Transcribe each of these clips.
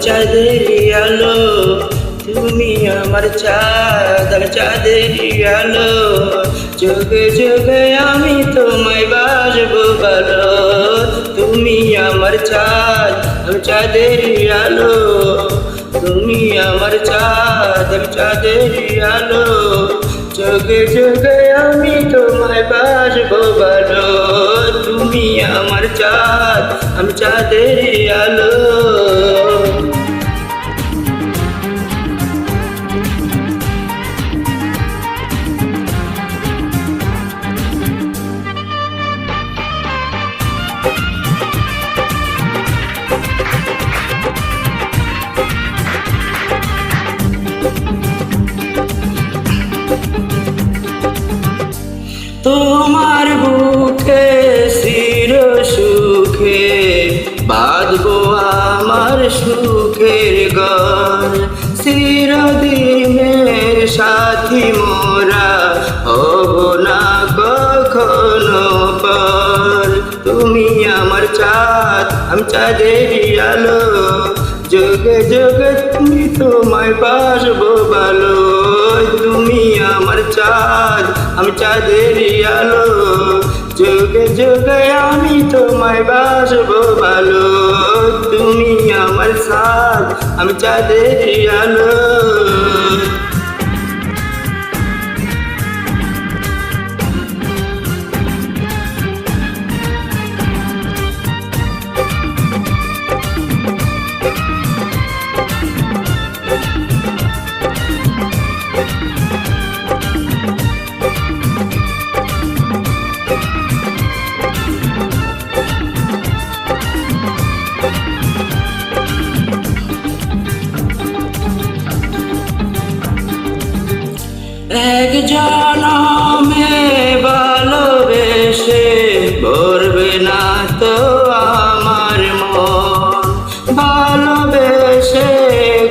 চাঁদের আলো। তুমি আমার চাঁদ চাঁদের আলো। যোগে যোগে আমি তোমায় বাসবো ভালো। তুমি আমার চাঁদ চাঁদের আলো। তুমি আমার চাঁদ চাঁদের আলো। যোগে যোগে আমি তোমায় বাসবো ভালো। তুমি আমার চাঁদ আমি চাঁদের আলো। তোমার সুখের ঘর চিরদিনের সাথী মোরা হব না কখনো পর। তুমি আমার চাঁদ, আমি চাঁদের আলো। যোগে যোগে তুমি তোমায় বাসবো ভালো তুমি আমার চাঁদ, আমি চাঁদের আলো। যোগে যোগে আমি তোমায় বাসবো ভালো আমার সাথ আমি চাঁদের আলো এক জনমে ভালোবেসে ভরবে না তো আমার মন। ভালোবেসে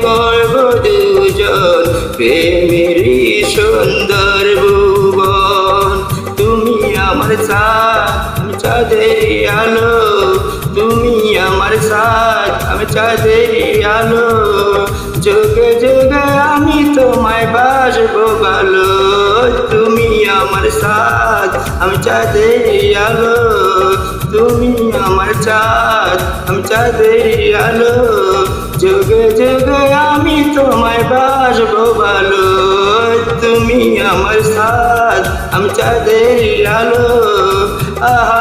গর্ব দুজন প্রেমেরই সুন্দর ভুবন। তুমি আমার সাথ, আমি চাঁদের আলো। তুমি আমার সাথ, আমি চাঁদের আলো। যোগে যোগে বাসবো ভালো তুমি আমার সাথ আমি চাঁদের আলো। তুমি আমার চাঁদ, আমি চাঁদের আলো। যোগে যোগে আমি তোমায় বাসবো ভালো তুমি আমার সাথ আমি চাঁদের আলো। আহা